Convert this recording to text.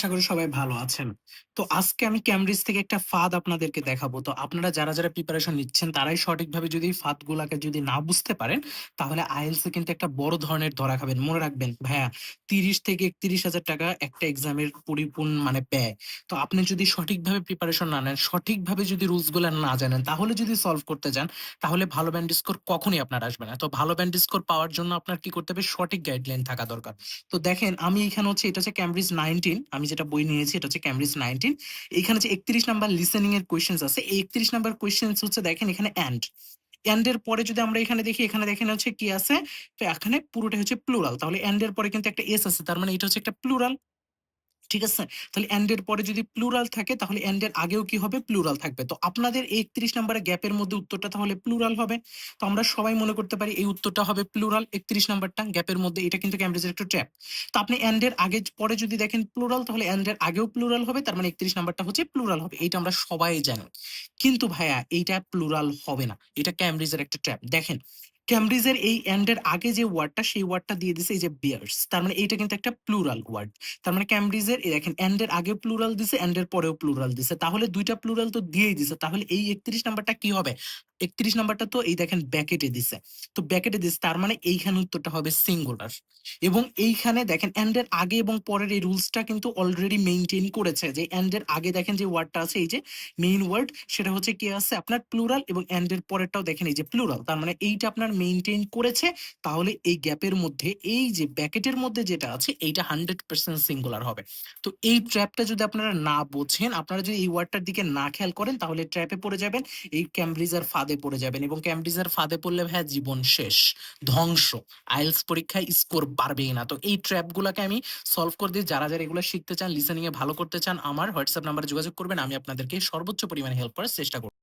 আশা করি সবাই ভালো আছেন। তো আজকে আমি ক্যামব্রিজ থেকে একটা ফাঁদ আপনাদেরকে দেখাবো। তো আপনারা যারা, যারা প্রিপারেশন নিচ্ছেন তারাই সঠিকভাবে যদি ফাঁদগুলাকে যদি না বুঝতে পারেন, তাহলে এ কিন্তু একটা বড় ধরনের ধরা খাবেন। মনে রাখবেন ভাইয়া ৩০ থেকে ৩১,০০০ টাকা একটা এক্সামের পরিপূর্ণ মানে ব্যয়। তো আপনি যদি সঠিকভাবে প্রিপারেশন না নেন, সঠিকভাবে যদি রুলসগুলা না জানেন, তাহলে যদি সলভ করতে যান, তাহলে ভালো ব্যান্ড স্কোর কখনোই আপনার আসবে না। তো ভালো ব্যান্ড স্কোর পাওয়ার জন্য আপনার কি করতে হবে? সঠিক গাইডলাইন থাকা দরকার। তো দেখেন আমি এখানে হচ্ছে এটা হচ্ছে ক্যামব্রিজ 19 আমি যেটা বই নিয়েছি, এটা হচ্ছে ক্যামব্রিজ 19 এখানে যে 31 নাম্বার লিসেনিং এর কোয়েশন আছে, এই 31 নাম্বার কোয়েশন হচ্ছে দেখেন এখানে অ্যান্ড এন্ডের পরে যদি আমরা এখানে দেখি, এখানে দেখেন হচ্ছে কি আছে? তো এখানে পুরোটা হচ্ছে প্লুরাল তাহলে এন্ডের পরে কিন্তু একটা এস আছে, তার মানে এটা হচ্ছে একটা প্লুরাল ঠিক আছে? তাহলে এন্ড এর পরে যদি প্লুরাল থাকে, তাহলে এন্ড এর আগেও কি হবে? প্লুরাল থাকবে। তো আপনাদের একত্রিশ 31 নাম্বারের গ্যাপের মধ্যে উত্তরটা তাহলে প্লুরাল হবে। তো আমরা সবাই মনে করতে পারি এই উত্তরটা হবে প্লুরাল 31 নাম্বারটা গ্যাপের মধ্যে। এটা কিন্তু ক্যামব্রিজের একটা ট্র্যাপ তো আপনি এন্ড এর আগে পরে যদি দেখেন প্লুরাল তাহলে এন্ড এর আগেও প্লুরাল হবে। তার মানে 31 নাম্বারটা হচ্ছে প্লুরাল হবে। এটা আমরা সবাই জানি। কিন্তু ভাইয়া, এইটা প্লুরাল হবে না। এটা ক্যামব্রিজের একটা ট্র্যাপ দেখেন ক্যামব্রিজের এই এন্ডের আগে যে ওয়ার্ডটা সেই ওয়ার্ডটা দিয়ে দিছে এই যে বিয়ার্স তার মানে এইটা কিন্তু একটা প্লুরাল ওয়ার্ড তার মানে ক্যামব্রিজের দেখেন এন্ডের আগে প্লুরাল দিছে এন্ডের পরেও প্লুরাল দিছে। তাহলে দুইটা প্লুরাল তো দিয়েই দিছে। তাহলে এই একত্রিশ নাম্বারটা কি হবে? একত্রিশ নাম্বারটা তো এই দেখেন ব্যাকেটে দিছে। তো ব্যাকেটে দিছে, তার মানে এইখানে উত্তরটা হবে সিঙ্গুলার এবং এইখানে দেখেন এন্ডের আগে এবং পরের এই রুলসটা কিন্তু অলরেডি মেইনটেইন করেছে যে এন্ডের আগে দেখেন যে ওয়ার্ডটা আছে, এই যে মেইন ওয়ার্ড সেটা হচ্ছে কি আছে আপনার প্লুরাল এবং এন্ডের পরেরটাও দেখেন এই যে প্লুরাল তার মানে এইটা আপনার মেইনটেইন করেছে, তাহলে এই গ্যাপের মধ্যে, এই যে ব্যাকেটের মধ্যে যেটা আছে, এইটা হান্ড্রেড পার্সেন্ট সিঙ্গুলার হবে। তো এই ট্র্যাপটা যদি আপনারা না বোঝেন, আপনারা যদি এই ওয়ার্ডটার দিকে না খেয়াল করেন, তাহলে ট্র্যাপে পড়ে যাবেন। এই ক্যামব্রিজের ফাঁদে পড়ে যাবেন এবং ক্যামব্রিজের ফাঁদে পড়লে ভাইয়া জীবন শেষ। ধ্বংস। আইলস পরীক্ষায় স্কোর বাড়বেই না। তো এই ট্র্যাপগুলোকে আমি সলভ করে দিই। যারা যারা এগুলো শিখতে চান লিসেনিং এ ভালো করতে চান, আমার হোয়াটসঅ্যাপ নাম্বারে যোগাযোগ করবেন। আমি আপনাদেরকে সর্বোচ্চ পরিমাণে হেল্প করার চেষ্টা করব।